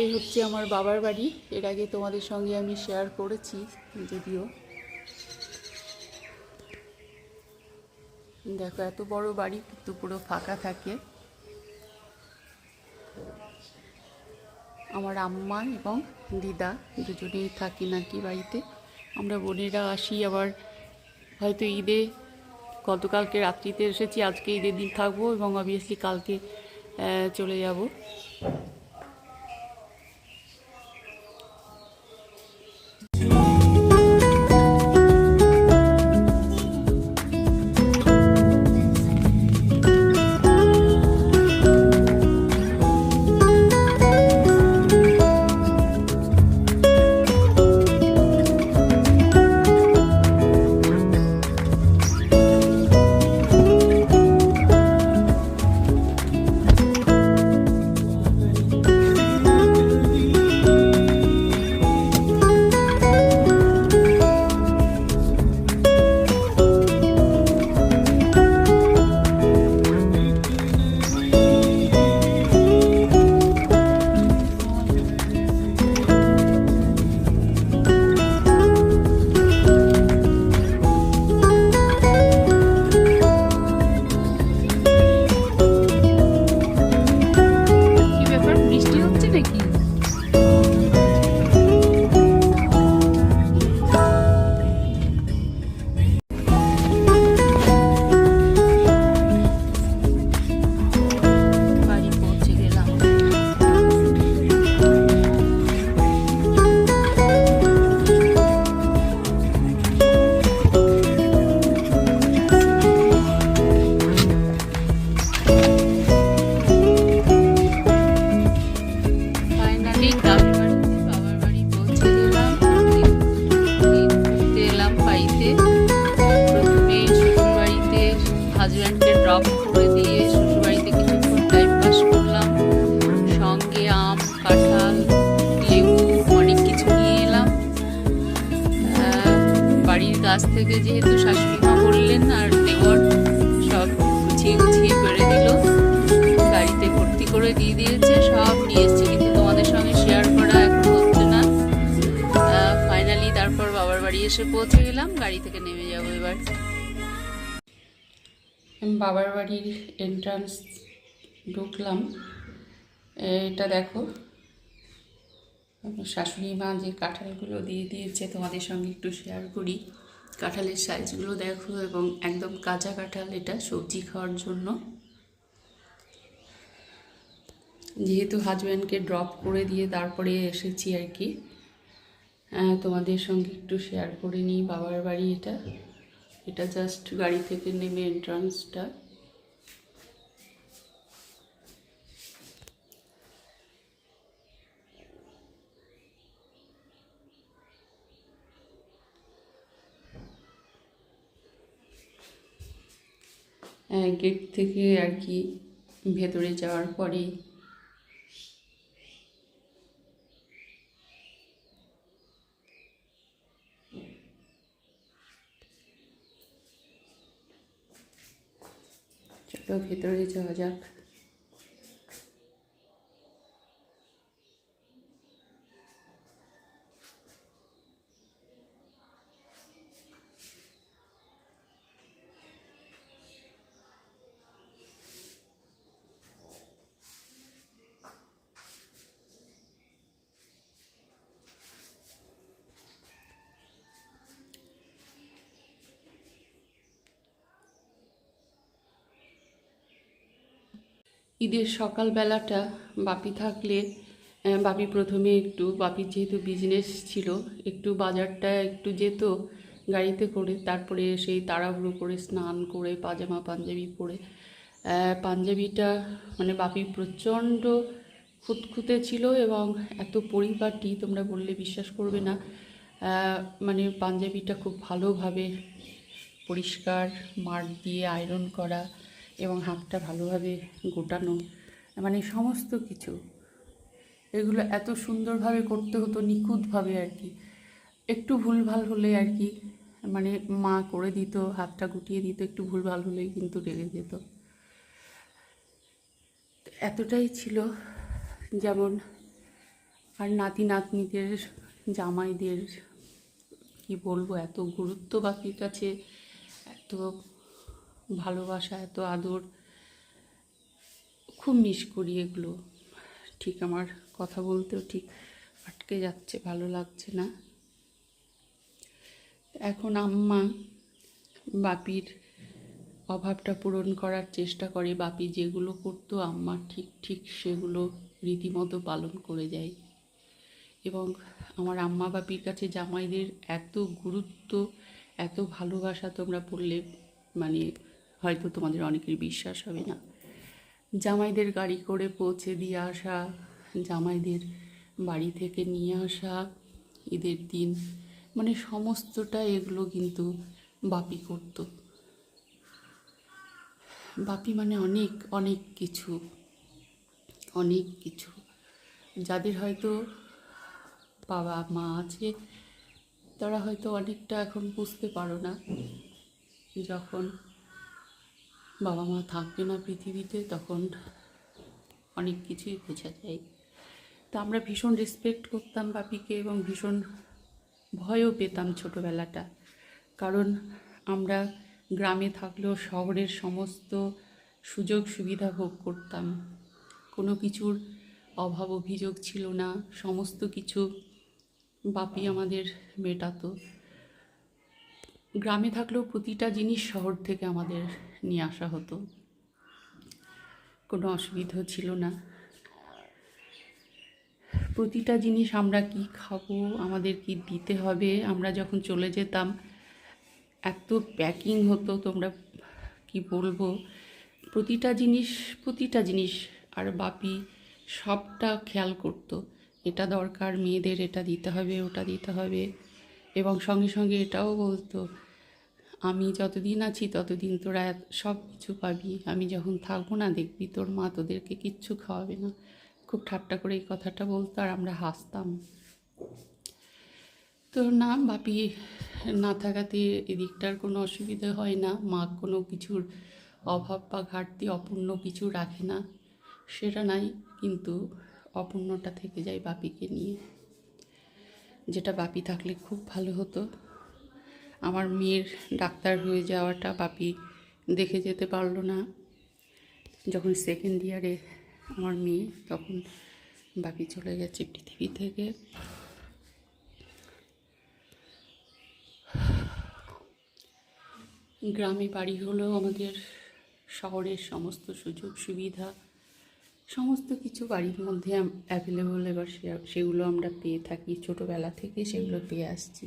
এই হচ্ছে আমার বাবার বাড়ি। এর আগে তোমাদের সঙ্গে আমি শেয়ার করেছি, যদিও। দেখো, এত বড় বাড়ি, কিন্তু পুরো ফাঁকা থাকে। আমার আম্মা এবং দিদা দুজনেই থাকি নাকি বাড়িতে। আমরা বোনেরা আসি আবার, হয়তো ঈদে, গতকালকে রাত্রিতে এসেছি, আজকে ঈদের দিন থাকব এবং অবভিয়াসলি কালকে চলে যাব। এসে পৌঁছে গেলাম, গাড়ি থেকে নেমে যাব এবার। বাবার বাড়ির এন্ট্রান্স ঢুকলাম। এটা দেখো, শাশুড়ি মা যে কাঁঠালগুলো দিয়ে দিয়েছে, তোমাদের সঙ্গে একটু শেয়ার করি। কাঁঠালের সাইজগুলো দেখো এবং একদম কাঁচা কাঁঠাল, এটা সবজি খাওয়ার জন্য। যেহেতু হাজব্যান্ডকে ড্রপ করে দিয়ে তারপরে এসেছি আর কি। তোমাদের সঙ্গে একটু শেয়ার করে নিই বাবার বাড়ি এটা। এটা জাস্ট গাড়ি থেকে নেমে এন্ট্রান্সটা গেট থেকে আর কি ভেতরে যাওয়ার পরেই চলো ভেতরে যাওয়া ঈদের সকালবেলাটা বাপি থাকলে বাপি প্রথমে একটু, বাপির যেহেতু বিজনেস ছিল, একটু বাজারটা একটু যেত গাড়িতে করে, তারপরে সেই তাড়াহুড়ো করে স্নান করে, পাজামা, পাঞ্জাবি পরে পাঞ্জাবিটা মানে বাপি প্রচণ্ড খুঁতখুঁতে ছিল এবং এত পরিপাটি, তোমরা বললে বিশ্বাস করবে না মানে পাঞ্জাবিটা খুব ভালোভাবে পরিষ্কার মার দিয়ে আয়রন করা এবং হাতটা ভালোভাবে গোটানো মানে সমস্ত কিছু। এগুলো এত সুন্দরভাবে করতে হতো, নিখুঁতভাবে আর কি। একটু ভুলভাল হলে আর কি মানে মা করে দিত, হাতটা গুটিয়ে দিত, একটু ভুলভাল হলেই কিন্তু রেগে যেত। এতটাই ছিল যেমন আর নাতি নাতনিদের, জামাইদের, কি বলব, এত গুরুত্ব বাপির কাছে, এত ভালোবাসা এত আদর। খুব মিস করি এগুলো। ঠিক আমার কথা বলতেও ঠিক আটকে যাচ্ছে, ভালো লাগছে না। এখন আম্মা বাপির অভাবটা পূরণ করার চেষ্টা করে, বাপি যেগুলো করতো আম্মা ঠিক ঠিক সেগুলো রীতিমতো পালন করে যায়। এবং আমার আম্মা বাপির কাছে জামাইদের এত গুরুত্ব, এত ভালোবাসা তোমরা পড়লে মানে হয়তো তোমাদের অনেকের বিশ্বাস হবে না। জামাইদের গাড়ি করে পৌঁছে দিয়ে আসা, জামাইদের বাড়ি থেকে নিয়ে আসা, ঈদের দিন মানে সমস্তটা এগুলো কিন্তু বাপি করতো। বাপি মানে অনেক অনেক কিছু অনেক কিছু। যাদের হয়তো বাবা, মা আছে, তারা হয়তো অনেকটা এখন বুঝতে পারো না যখন বাবা মা থাকবে না পৃথিবীতে, তখন অনেক কিছুই বোঝা যায়। তা আমরা ভীষণ রেসপেক্ট করতাম বাপিকে এবং ভীষণ ভয়ও পেতাম ছোটোবেলাটা। কারণ আমরা গ্রামে থাকলেও শহরের সমস্ত সুযোগ সুবিধা ভোগ করতাম। কোনো কিছুর অভাব অভিযোগ ছিল না, সমস্ত কিছু বাপি আমাদের মেটাতো। গ্রামে থাকলেও প্রতিটা জিনিস শহর থেকে আমাদের নিয়ে আসা হতো। কোনো অসুবিধা ছিল না। প্রতিটা জিনিস আমরা কি খাব, আমাদের কি দিতে হবে, আমরা যখন চলে যেতাম, এত প্যাকিং হতো, তোমরা কি বলব? প্রতিটা জিনিস প্রতিটা জিনিস, আর বাপি সবটা খেয়াল করতো। এটা দরকার, মেয়েদের এটা দিতে হবে, ওটা দিতে হবে। এবং সঙ্গে সঙ্গে এটাও বলতো, আমি যতদিন আছি ততদিন তোরা সব কিছু পাবি। আমি যখন থাকব না দেখবি তোর মা তোদেরকে কিচ্ছু খাওয়াবে না। খুব ঠাট্টা করে এই কথাটা বলতো আর আমরা হাসতাম। তো না বাপি, না থাকাতে এদিকটার কোনো অসুবিধা হয় না। মা কোনো কিছুর অভাব বা ঘাটতি, অপূর্ণ কিছু রাখে না। সেটা নাই, কিন্তু অপূর্ণটা থেকে যায় বাপিকে নিয়ে। যেটা বাপি থাকলে খুব ভালো হতো। আমার মেয়ের ডাক্তার হয়ে যাওয়াটা বাপি দেখে যেতে পারল না। যখন সেকেন্ড ইয়ারে আমার মেয়ে, তখন বাপি চলে গেছে পৃথিবী থেকে। গ্রামে বাড়ি হলেও আমাদের শহরের সমস্ত সুযোগ সুবিধা সমস্ত কিছু বাড়ির মধ্যে অ্যাভেলেবল এবার সেগুলো আমরা পেয়ে থাকি, ছোটোবেলা থেকে সেগুলো পেয়ে আসছি।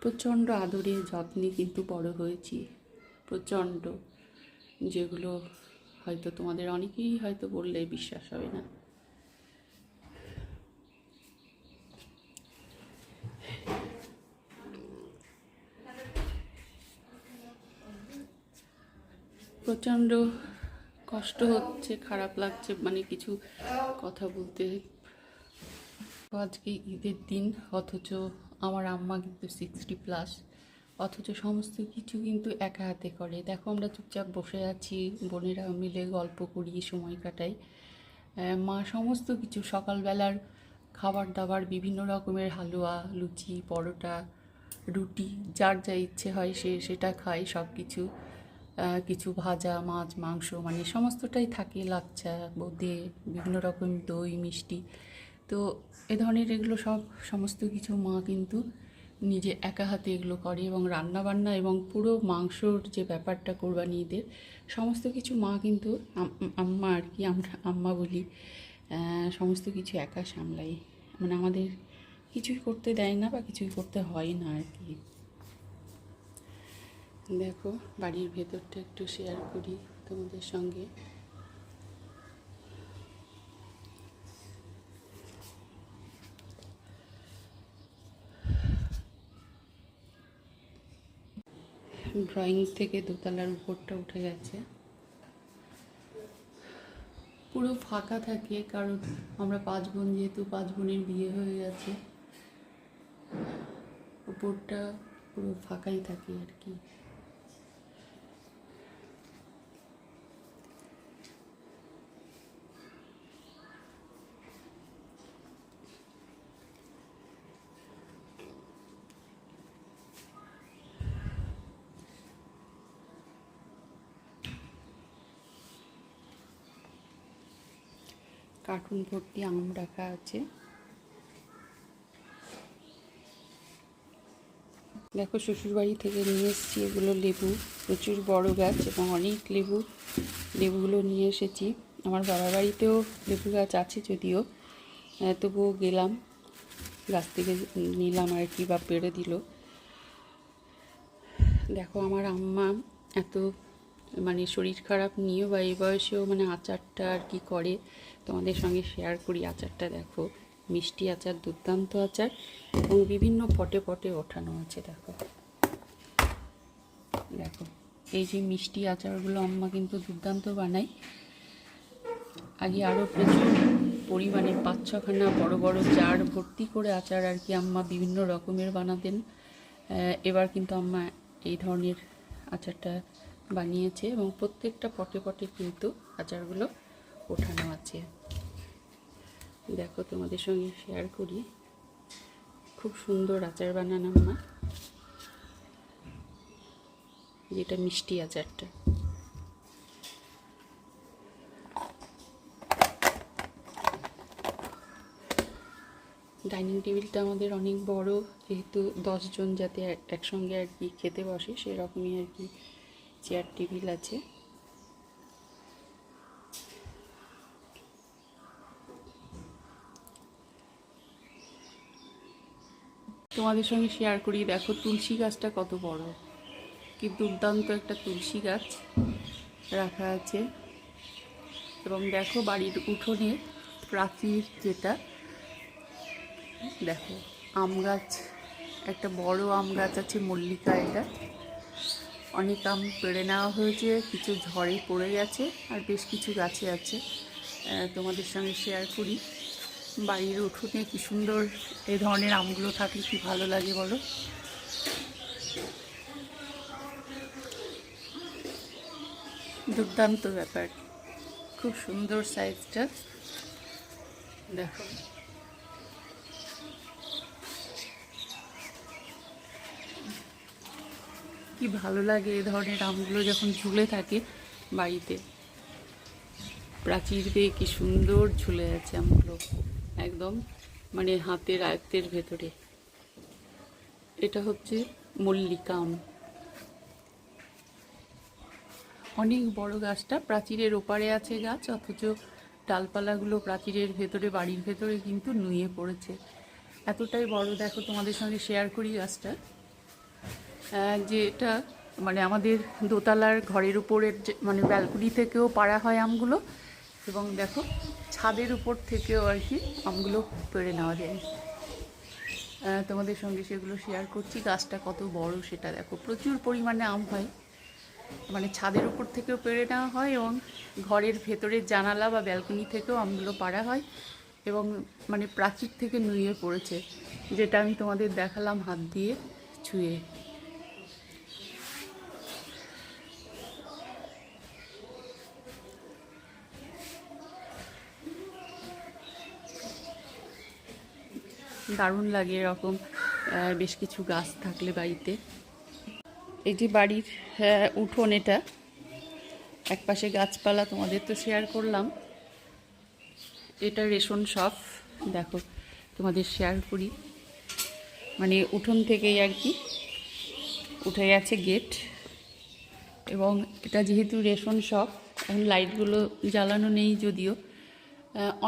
প্রচণ্ড আদরে যত্নে কিন্তু বড় হয়েছি। প্রচণ্ড, যেগুলো হয়তো তোমাদের অনেকেই হয়তো বললে বিশ্বাস হবে না। প্রচণ্ড কষ্ট হচ্ছে, খারাপ লাগছে মানে কিছু কথা বলতে। আজকে ঈদের দিন, অথচ আমার আম্মা কিন্তু সিক্সটি প্লাস অথচ সমস্ত কিছু কিন্তু একা হাতে করে। দেখো আমরা চুপচাপ বসে আছি, বোনেরা মিলে গল্প করি, সময় কাটাই। মা সমস্ত কিছু, সকালবেলার খাবার দাবার বিভিন্ন রকমের হালুয়া, লুচি, পরোটা, রুটি, যার যা ইচ্ছে হয় সে, সেটা খায় সব কিছু কিছু ভাজা, মাছ, মাংস মানে সমস্তটাই থাকে, লাচ্চা, বোঁদে, বিভিন্ন রকম দই, মিষ্টি। তো এ ধরনের এগুলো সব সমস্ত কিছু মা কিন্তু নিজে একা হাতে এগুলো করে এবং রান্না বান্না এবং পুরো মাংসর যে ব্যাপারটা কোরবানি ঈদের সমস্ত কিছু মা কিন্তু আম্মা আর কি, আমরা আম্মা বলি সমস্ত কিছু একা সামলাই। মানে আমাদের কিছুই করতে দেয় না বা কিছুই করতে হয় না আর কি। দেখো, বাড়ির ভেতরটা একটু শেয়ার করি তোমাদের সঙ্গে। ড্রয়িং থেকে দোতলার উপরটা উঠে গেছে। পুরো ফাঁকা থাকে, কারণ আমরা পাঁচ বোন, যেহেতু পাঁচ বোনের বিয়ে হয়ে গেছে, উপরটা পুরো ফাঁকাই থাকে আর কি। কার্টুন ভর্তি আম রাখা আছে। দেখো শ্বশুরবাড়ি থেকে নিয়ে এসেছি এগুলো লেবু। প্রচুর বড় গাছ এবং অনেক লেবু। লেবুগুলো নিয়ে এসেছি। আমার বাবার বাড়িতেও লেবু গাছ আছে যদিও। তবুও গেলাম। গাছ থেকে নিলাম আর কি বা পেড়ে দিল। দেখো আমার আম্মা এত মানে শরীর খারাপ নিয়েও বা এই বয়সেও মানে আচারটা আর কি করে, তোমাদের সঙ্গে শেয়ার করি আচারটা দেখো। মিষ্টি আচার, দুর্দান্ত আচার এবং বিভিন্ন পটে পটে ওঠানো আছে, দেখো। দেখো, এই যে মিষ্টি আচারগুলো আম্মা কিন্তু দুর্দান্ত বানায়। আগে আরও প্রচুর পরিমাণে পাঁচ ছখানা বড় বড় জার ভর্তি করে আচার আর কি আম্মা বিভিন্ন রকমের বানাতেন। এবার কিন্তু আম্মা এই ধরনের আচারটা বানিয়েছে এবং প্রত্যেকটা পটে পটে কিন্তু আচারগুলো ওঠানো আছে। দেখো তোমাদের সঙ্গে শেয়ার করি। খুব সুন্দর আচার বানান আম্মা যেটা মিষ্টি আচারটা। ডাইনিং টেবিলটা আমাদের অনেক বড়, যেহেতু দশজন যাতে এক- একসঙ্গে আর কি খেতে বসে, সেরকমই আর কি চেয়ার টেবিল আছে। তোমাদের সঙ্গে শেয়ার করি। দেখো, তুলসী গাছটা কত বড়। কি দুর্দান্ত একটা তুলসী গাছ রাখা আছে। এবং দেখো, বাড়ির উঠোনে প্রাচীর যেটা, দেখো, আম গাছ, একটা বড় আম গাছ আছে, মল্লিকা এটা। অনেক আম পেড়ে নেওয়া হয়েছে, কিছু ঝড়ে পড়ে গেছে, আর বেশ কিছু গাছে আছে। তোমাদের সঙ্গে শেয়ার করি। বাড়ির উঠোনে কি সুন্দর এ ধরনের আমগুলো থাকলে কি ভালো লাগে বলো? দুর্দান্ত ব্যাপার। খুব সুন্দর সাইজটা দেখো। কি ভালো লাগে এ ধরনের আমগুলো যখন ঝুলে থাকে বাড়িতে। প্রাচীর দিয়ে কি সুন্দর ঝুলে আছে আমগুলো, একদম মানে হাতের আয়ত্তের ভেতরে। এটা হচ্ছে মল্লিকা আম। অনেক বড় গাছটা প্রাচীরের ওপারে আছে গাছ, অথচ ডালপালাগুলো প্রাচীরের ভেতরে, বাড়ির ভেতরে কিন্তু নুয়ে পড়েছে। এতটাই বড়, দেখো তোমাদের সঙ্গে শেয়ার করি গাছটা। যে এটা মানে আমাদের দোতলার ঘরের উপরের যে মানে ব্যালকনি থেকেও পাড়া হয় আমগুলো এবং দেখো ছাদের উপর থেকেও আর কি আমগুলো পেড়ে নেওয়া যায়। তোমাদের সঙ্গে সেগুলো শেয়ার করছি। গাছটা কত বড় সেটা দেখো। প্রচুর পরিমাণে আম হয়। মানে ছাদের উপর থেকেও পেড়ে নেওয়া হয় এবং ঘরের ভেতরের জানালা বা ব্যালকনি থেকেও আমগুলো পাড়া হয় এবং মানে প্রাচীর থেকে নুয়ে পড়েছে, যেটা আমি তোমাদের দেখালাম হাত দিয়ে ছুঁয়ে। দারুণ লাগে এরকম বেশ কিছু গাছ থাকলে বাড়িতে। এই যে বাড়ির উঠোন এটা। একপাশে গাছপালা তোমাদের তো শেয়ার করলাম। এটা রেশন শপ। দেখো, তোমাদের শেয়ার করি। মানে উঠোন থেকেই আর কি। উঠে গেছে গেট এবং এটা যেহেতু রেশন শপ, এখন লাইটগুলো জ্বালানো নেই যদিও।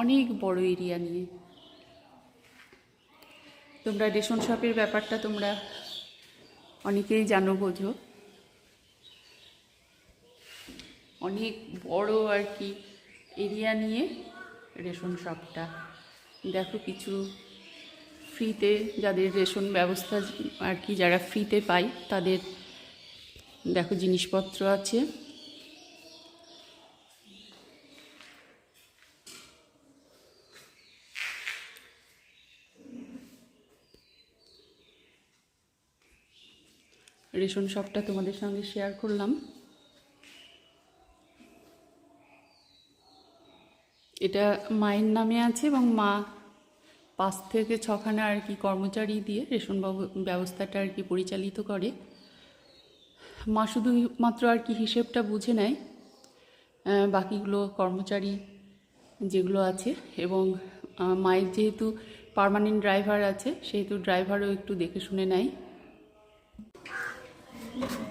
অনেক বড় এরিয়া নিয়ে। তোমরা রেশন শপের ব্যাপারটা তোমরা অনেকেই জানো বোঝো। অনেক বড় আর কি এরিয়া নিয়ে রেশন শপটা। দেখো কিছু ফ্রিতে যাদের রেশন ব্যবস্থা আর কি যারা ফ্রিতে পায় তাদের দেখো জিনিসপত্র আছে। রেশন শপটা তোমাদের সঙ্গে শেয়ার করলাম। এটা মায়ের নামে আছে এবং মা পাঁচ থেকে ছখানা আর কি কর্মচারী দিয়ে রেশন ব্যবস্থাটা আর কি পরিচালিত করে। মা শুধু মাত্র আর কি হিসেবটা বুঝে নেয় বাকিগুলো কর্মচারী যেগুলো আছে এবং মায়ের যেহেতু পার্মানেন্ট ড্রাইভার আছে, সেহেতু ড্রাইভারও একটু দেখে শুনে নেয়। Thank you.